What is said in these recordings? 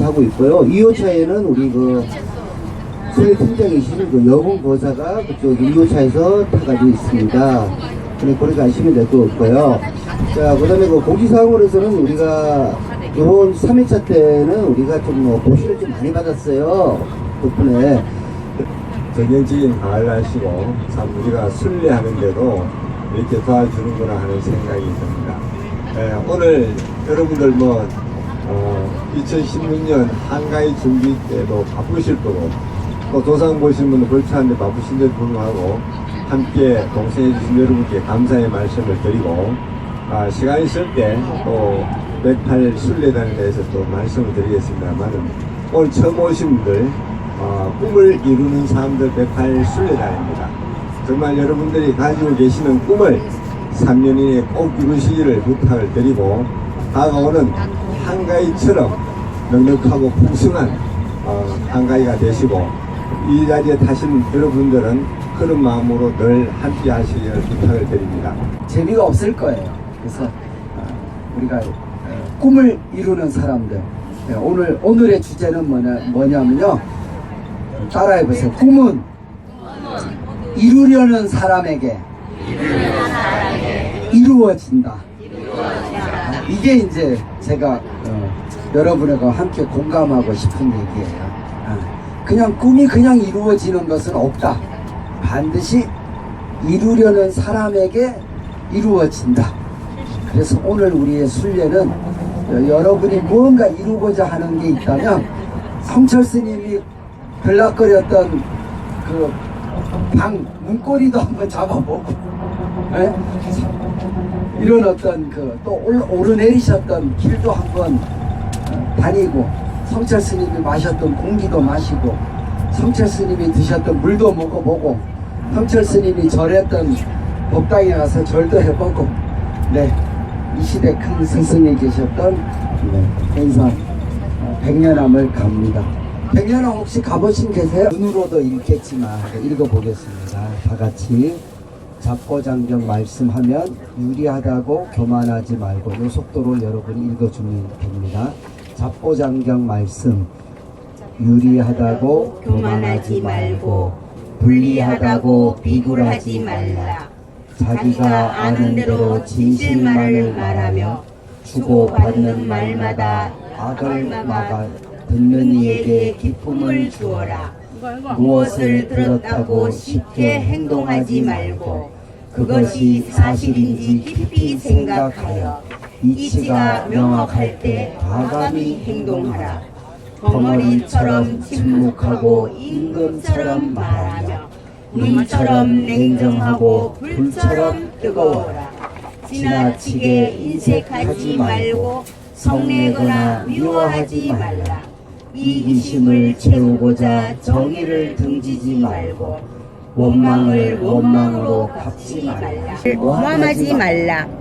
같이 하고 있고요. 2호차에는 우리 그 소위 팀장이신 그 여봉 보사가 그쪽 2호차에서 타가지고 있습니다. 그래, 그렇게 가시면 될 것 같고요. 자, 그 다음에 그 공지사항으로서는 우리가 이번 3회차 때는 우리가 좀뭐 보시를 좀 많이 받았어요. 덕분에. 전형적인 가을 하시고 참 우리가 순례하는데도 이렇게 도와주는구나 하는 생각이 듭니다. 예, 오늘 여러분들 뭐 어, 2016년 한가위 준비 때도 바쁘실 거고 또 도상 보신 분은 그렇지 않은데 바쁘신데도 불구하고 함께 동생해 주신 여러분께 감사의 말씀을 드리고 아, 시간 있을 때또 맥팔 순례단에 대해서 또 말씀을 드리겠습니다만은 오늘 처음 오신 분들 어, 꿈을 이루는 사람들 108 순례단입니다. 정말 여러분들이 가지고 계시는 꿈을 3년 이내에 꼭 이루시기를 부탁을 드리고 다가오는 한가위처럼 넉넉하고 풍성한 어, 한가위가 되시고 이 자리에 타신 여러분들은 그런 마음으로 늘 함께 하시기를 부탁을 드립니다. 재미가 없을 거예요. 그래서 어, 우리가 어, 꿈을 이루는 사람들 네, 오늘 오늘의 주제는 뭐냐, 뭐냐면요. 따라해 보세요. 꿈은 이루려는 사람에게 이루어진다. 아, 이게 이제 제가 어, 여러분과 함께 공감하고 싶은 얘기예요. 아, 그냥 꿈이 그냥 이루어지는 것은 없다. 반드시 이루려는 사람에게 이루어진다. 그래서 오늘 우리의 순례는 어, 여러분이 무언가 이루고자 하는 게 있다면 성철 스님이 들락거렸던 그 방 문고리도 한번 잡아보고 예? 이런 어떤 그 또 오르내리셨던 길도 한번 어, 다니고 성철 스님이 마셨던 공기도 마시고 성철 스님이 드셨던 물도 먹어보고 성철 스님이 절했던 법당에 가서 절도 해보고 네 이 시대 큰 스승이 계셨던 네, 행사 어, 백년암을 갑니다. 백년암 혹시 가보신 계세요? 눈으로도 읽겠지만 읽어보겠습니다. 다 같이 잡고 장경 말씀하면 유리하다고 교만하지 말고 요 속도로 여러분이 읽어주면 됩니다. 잡고장경 말씀 유리하다고 교만하지 말고 불리하다고 비굴하지 말라. 자기가 아는 대로 진실만을 말하며 주고받는 말마다 악을 막아 듣는 이에게 기쁨을 주어라. 무엇을 들었다고 쉽게 행동하지 말고 그것이 사실인지 깊이 생각하여 이치가 명확할 때 과감히 행동하라. 벙어리처럼 침묵하고 임금처럼 말하며 눈처럼 냉정하고 불처럼 뜨거워라. 지나치게 인색하지 말고 성내거나 미워하지 말라. 이기심을 채우고자 정의를 등지지 말고 원망을 원망으로 갚지 말라. 모함하지 말라.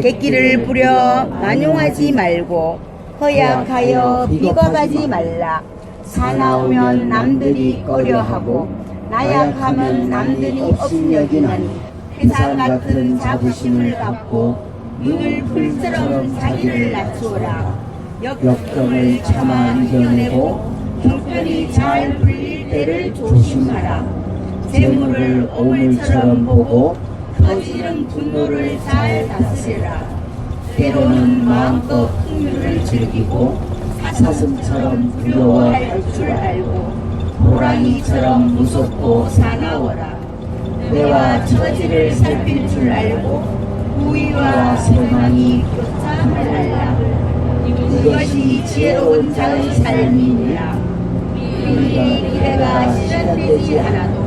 객기를 부려 만용하지 말고 허약하여 비겁하지 말라. 사나우면 남들이 꺼려하고 나약하면 남들이 업여기나니 회사 같은 자부심을 갖고 눈을 불처럼 자기를 낮추어라. 역경을 참아 이겨내고 형편이 잘 풀릴 때를 조심하라. 재물을 오물처럼 보고 터지는 분노를 잘 다스리라. 때로는 마음껏 풍류를 즐기고 사슴처럼 두려워할 줄 알고 호랑이처럼 무섭고 사나워라. 내와 처지를 살필 줄 알고 우위와 소망이 교차를 알라. 이것이 지혜로운 자의 삶이니라. 우리의 기대가 실현되지 않아도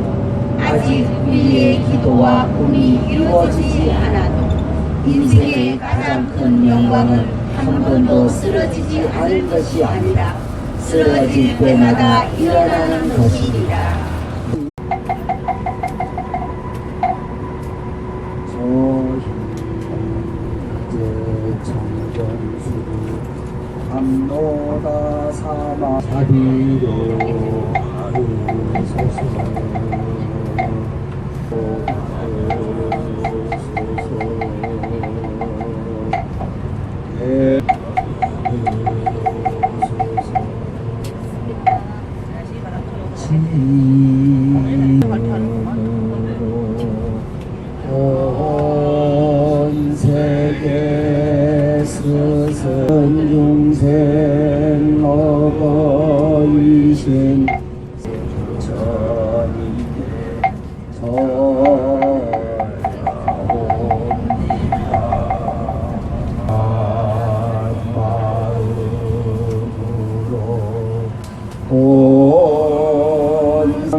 아직 우리의 기도와 꿈이 이루어지지 않아도 인생의 가장 큰 영광은 한 번도 쓰러지지 않을 것이 아니라 쓰러질 때마다 일어나는 사마 자비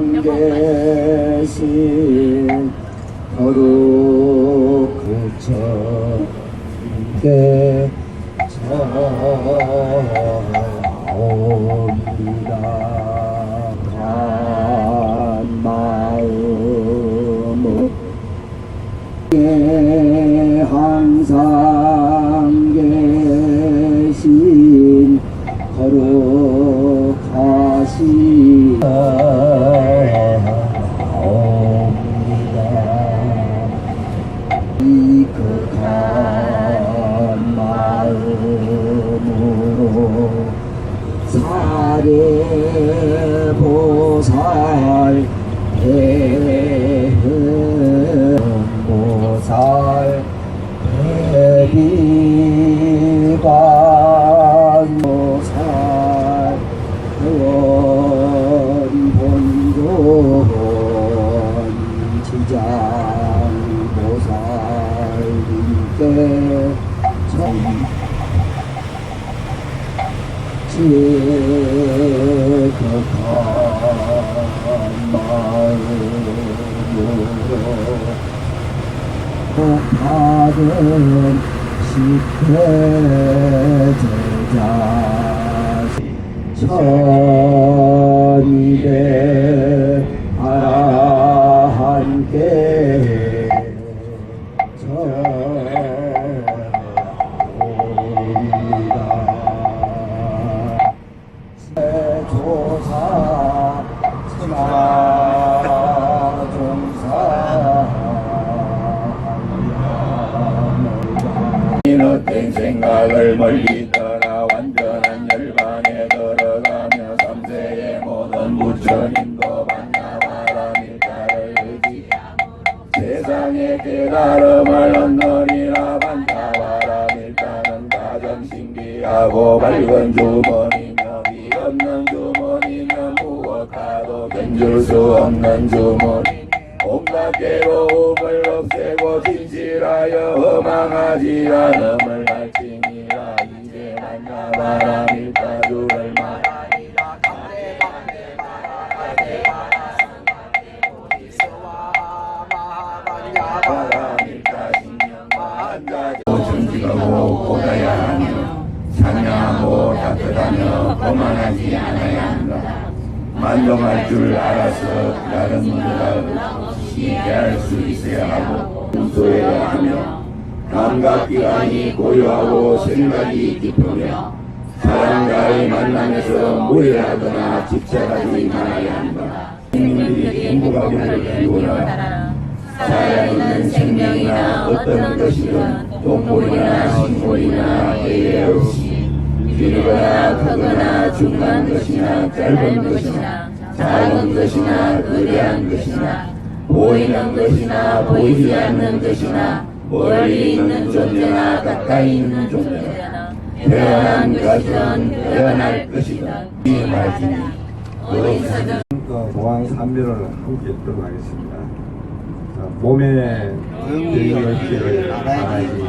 온 상계신 거룩 그천 복받은 십회 제자 천이 생각을 멀리 떠나 완전한 열반에 들어가며 삼세의 모든 부처님도 만나봐라 밀가를 의지하므로 세상의 깨달음을 얻느니라 반타봐라 밀가는 가장 신기하고 밝은 주머니며 비 없는 주머니며 무엇과도 견줄 수 없는 주머니. 온갖 괴로움을 없애고 진실하여 허망하지 않음을 만족할 줄 알아서 다른 문제가 없이 대할 수 있어야 하고 용서해야 하며 감각기관이 고요하고 생각이 깊으며 사람과의 만남에서 무례하거나 집착하지 말아야 한다. 국민들이 행복하기를 기원하라. 살아있는 생명이나 어떤 것이든 동물이나 식물이나 예외 없이 길거나 크거나 중간 것이나 짧은 것이나 작은 것이나 거대한 것이나 보이는 것이나 보이지 않는 것이나 멀리 있는 존재나 가까이 있는 존재나 태어난 것은 태어날 것이든 이 말씀이 어디서든 그 공항 산미를 함께 듣도록 하겠습니다. 자, 몸에 병을 피를 알아야지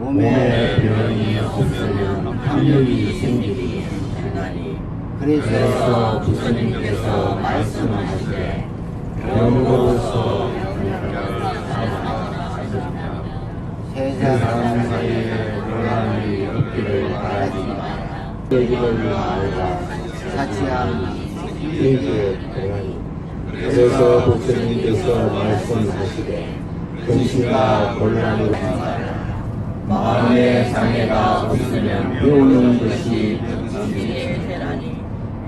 몸에 병이 없으면 생기리 하나니 그래서 부처님께서 말씀하시되 병으로서 세상 사이에 논란이 없기를 바라지 여기를 위하여 사치함. 이게 대하니 그래서 부처님께서 말씀하시되 근시가 곤란을 마음의 장애가 없으면 배우는 것이 해라니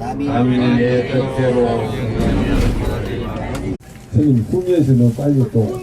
남인은 내 뜻대로. 선생님 꿈에서는 빨리 또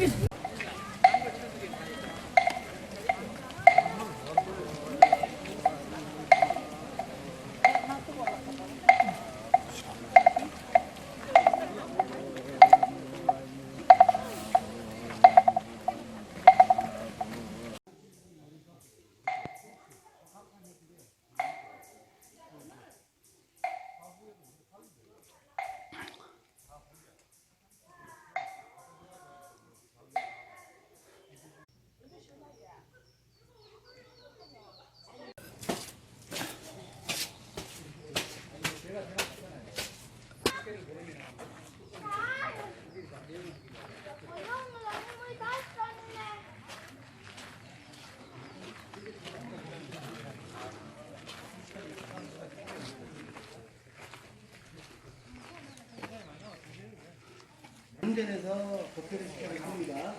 운전해서 도쿄를 시작했습니다.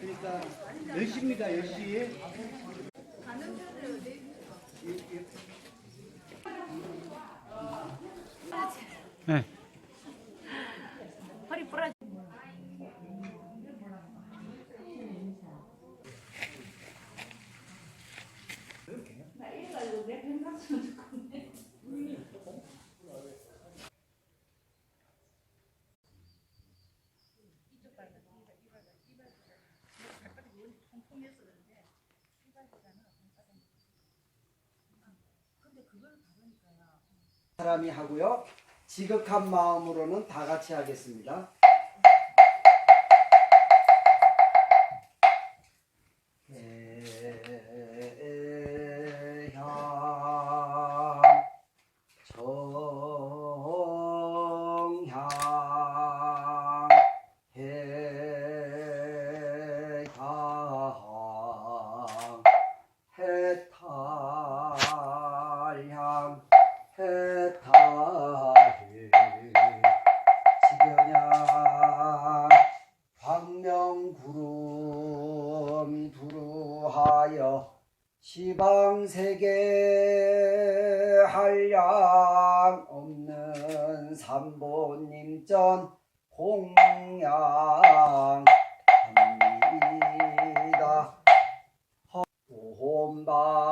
그러니까 10시입니다, 10시. 사람이 하고요. 지극한 마음으로는 다 같이 하겠습니다. 오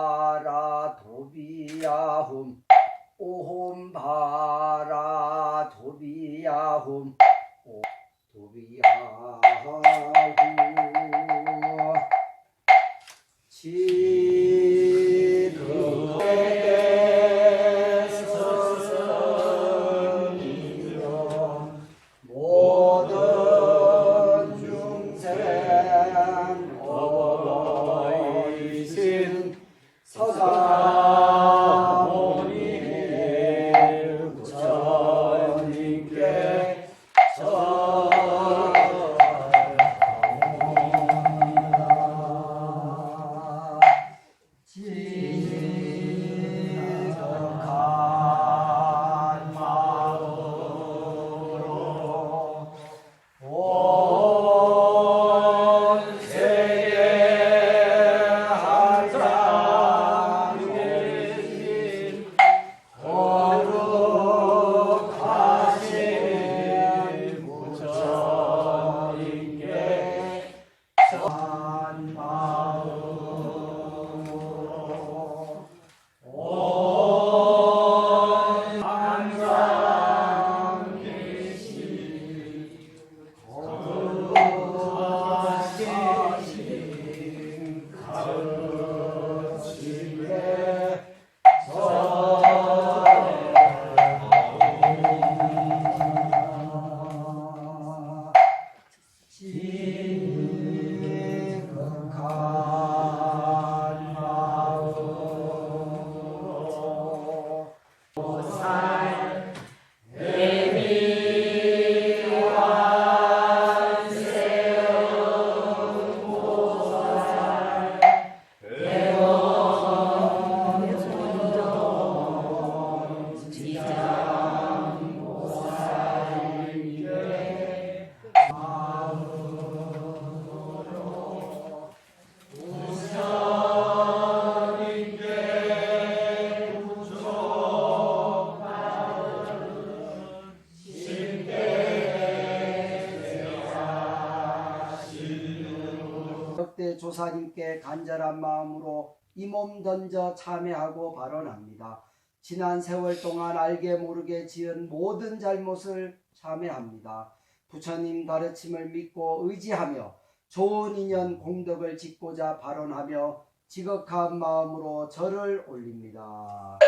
간절한 마음으로 이 몸 던져 참회하고 발언합니다. 지난 세월 동안 알게 모르게 지은 모든 잘못을 참회합니다. 부처님 가르침을 믿고 의지하며 좋은 인연 공덕을 짓고자 발언하며 지극한 마음으로 절을 올립니다.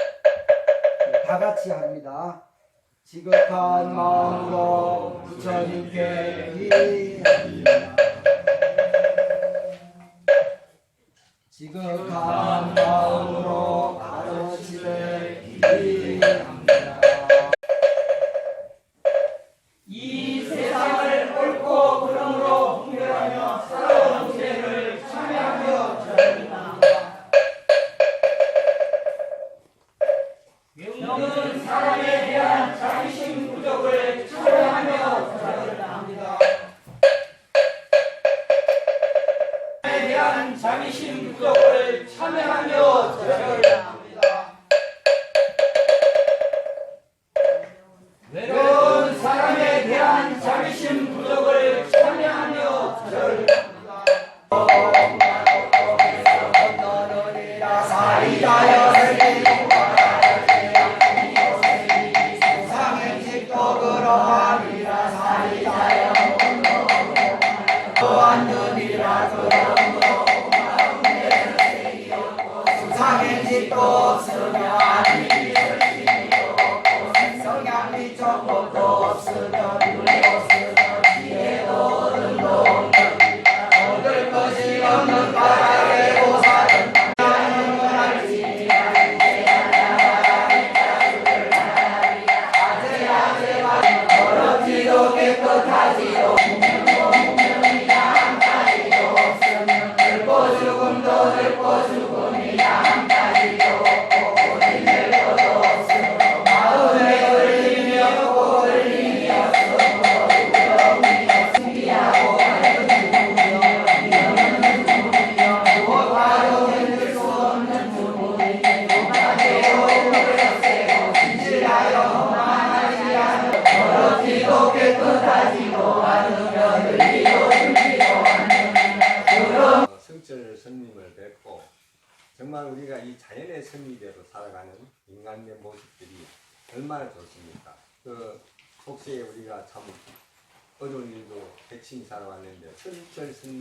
네, 다 같이 합니다. 지극한 마음으로 부처님께 의합니다. 지극한 마음으로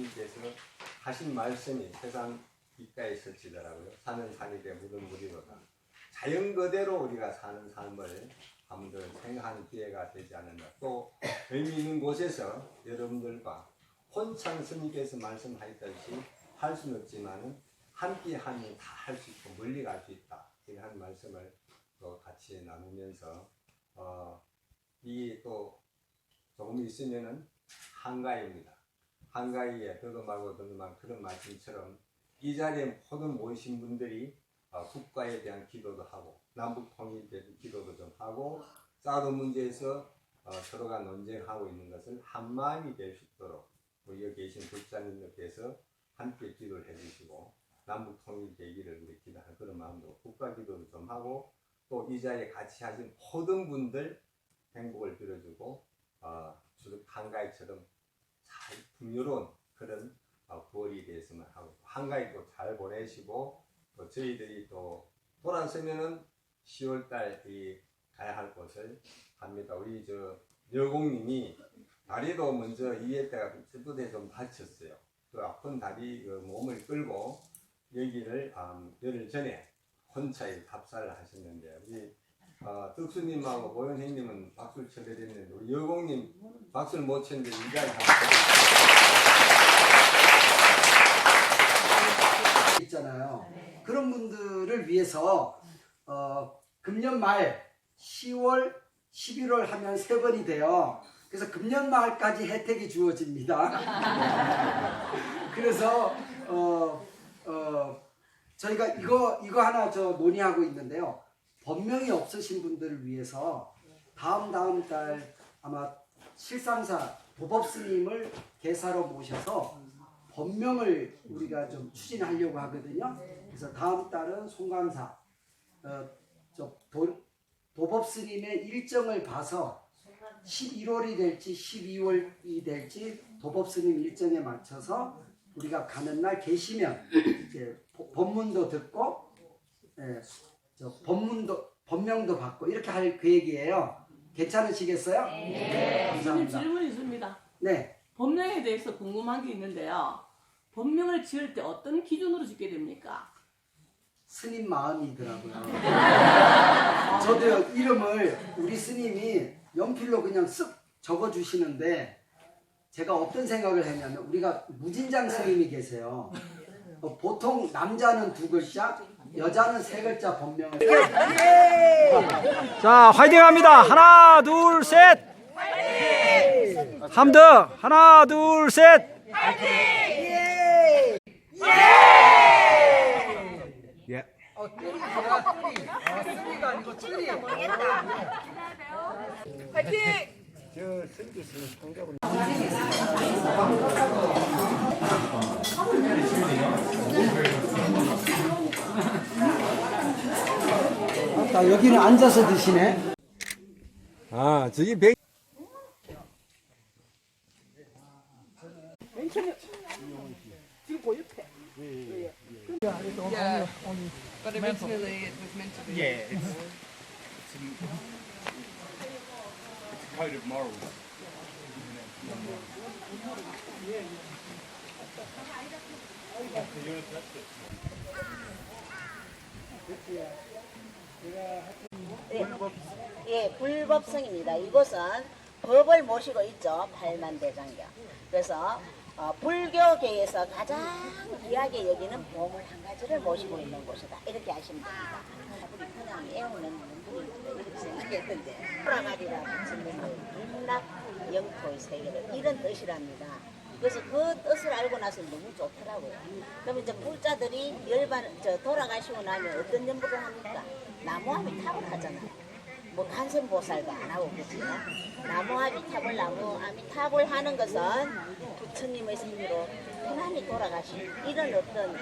성철 스님께서 하신 말씀이 세상 귓가에 설치더라고요. 사는 산이 돼 물은 물이로다. 자연 그대로 우리가 사는 삶을 더 생각하는 기회가 되지 않았나. 또 의미 있는 곳에서 여러분들과 혼창 스님께서 말씀하셨듯이 할 수는 없지만은 함께 하면 다 할 수 있고 멀리 갈 수 있다. 이런 말씀을 또 같이 나누면서 어, 이게 또 조금 있으면은 한가위입니다. 한가위에 더도 말고 더도 말 그런 말씀처럼 이 자리에 모든 모이신 분들이 어, 국가에 대한 기도도 하고 남북 통일에 대한 기도도 좀 하고 사드 문제에서 어, 서로가 논쟁하고 있는 것을 한 마음이 될 수 있도록 우리 여기 계신 불자님들께서 함께 기도를 해주시고 남북 통일 되기를 우리 기도하는 그런 마음으로 국가 기도도 좀 하고 또 이 자리에 같이 하신 모든 분들 행복을 빌어주고 어, 주로 한가위처럼 잘 풍요로운 그런 어, 9월이 됐으면 하고 한가위도 잘 보내시고 또 저희들이 또 돌아서면은 10월달 이 가야 할 곳을 갑니다. 우리 저 여공님이 다리도 먼저 이에다가 찌뿌대 좀 다쳤어요. 그 아픈 다리 그 몸을 끌고 여기를 음, 열흘 전에 혼자에 답사를 하셨는데 우리 어, 덕수님하고 고영생님은 박수를 쳐드렸는데 우리 여공님 박수를 못 쳤는데 이 자리 한번 있잖아요. 그런 분들을 위해서 어, 금년 말 10월, 11월 하면 세 번이 돼요. 그래서 금년 말까지 혜택이 주어집니다. 그래서 어, 어, 저희가 이거 이거 하나 저 논의하고 있는데요. 법명이 없으신 분들을 위해서 다음 다음 달 아마 실상사 도법 스님을 개사로 모셔서 법명을 우리가 좀 추진하려고 하거든요. 그래서 다음 달은 송강사 어, 저 도, 도법 스님의 일정을 봐서 11월이 될지 12월이 될지 도법 스님 일정에 맞춰서 우리가 가는 날 계시면 이제 보- 법문도 듣고 예, 저 법문도 법명도 받고 이렇게 할 계획이에요. 괜찮으시겠어요? 네. 선생님 감사합니다. 질문 있습니다. 네. 법명에 대해서 궁금한 게 있는데요. 법명을 지을 때 어떤 기준으로 짓게 됩니까? 스님 마음이더라고요. 저도 이름을 우리 스님이 연필로 그냥 쓱 적어 주시는데 제가 어떤 생각을 했냐면 우리가 무진장 스님이 계세요. 어, 보통 남자는 두 글자, 여자는 세 글자 법명을 자, 화이팅 합니다. 하나, 둘, 셋. 화이팅! 함드. 하나, 둘, 셋. 자, 여기는 앉아서 드시네. 아, 저기 백 예, 불법성입니다. 이곳은 법을 모시고 있죠. 팔만대장경. 그래서 어, 불교계에서 가장 귀하게 여기는 보물 한 가지를 모시고 있는 곳이다. 이렇게 아시면 됩니다. 우리 그냥 애우는 분들이 이렇게 생각했는데 프라가리라고 짓는 윤락 영토의 세계를 이런 뜻이랍니다. 그래서 그 뜻을 알고 나서 너무 좋더라고요. 그럼 이제 불자들이 열반 저 돌아가시고 나면 어떤 연부를 합니까? 나무함이 탑을 하잖아요. 뭐 간센보살도 안 하고 그지 나무아미 탑을 나무아미 탑을 하는 것은 부처님의 승리로 하나님이 돌아가신 이런 어떤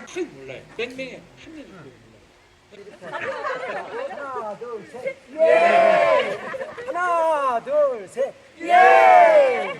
하나, 둘, 셋. 옛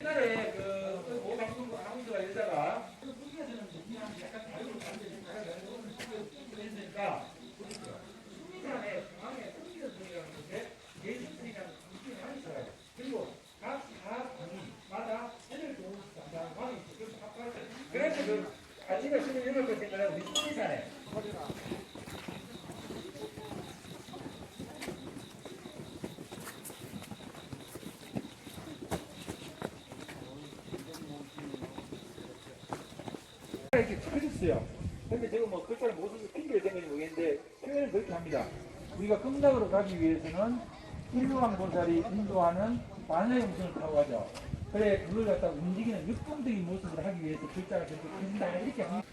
날에 그 모방송 아무도가 여자가 했으니까 순간에 방에 숨기는 소리라는 것에 예술이라는 느낌이 많이 있어요. 그리고 각 사방마다 해를 좋은 장장 방이 있어요. 그래서 합할 때 그래서 그 아침에 숨을 열을 것 생각하고 우리 소리산에 이렇게 커졌어요. 근데 제가 뭐 글자를 못 써서 핑계를 댄 건지 모르겠는데 표현을 그렇게 합니다. 우리가 금락으로 가기 위해서는 일루왕 본살이 인도하는 만화의 음성을 타고 가죠. 그래 그걸 갖다 움직이는 역동적인 모습을 하기 위해서 글자가 저렇게 커진다 이렇게 합니다.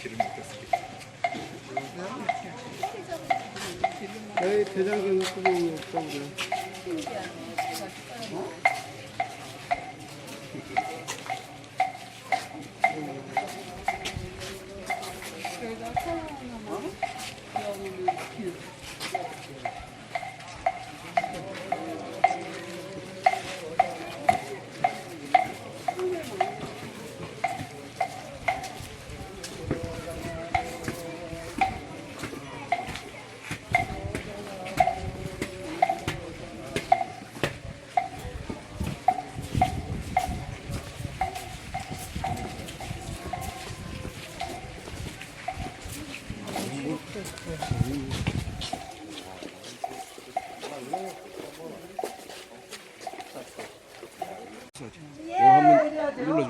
기름이 꼈습니다. 왜 대장경 끄고 없다고 신기하네. 학교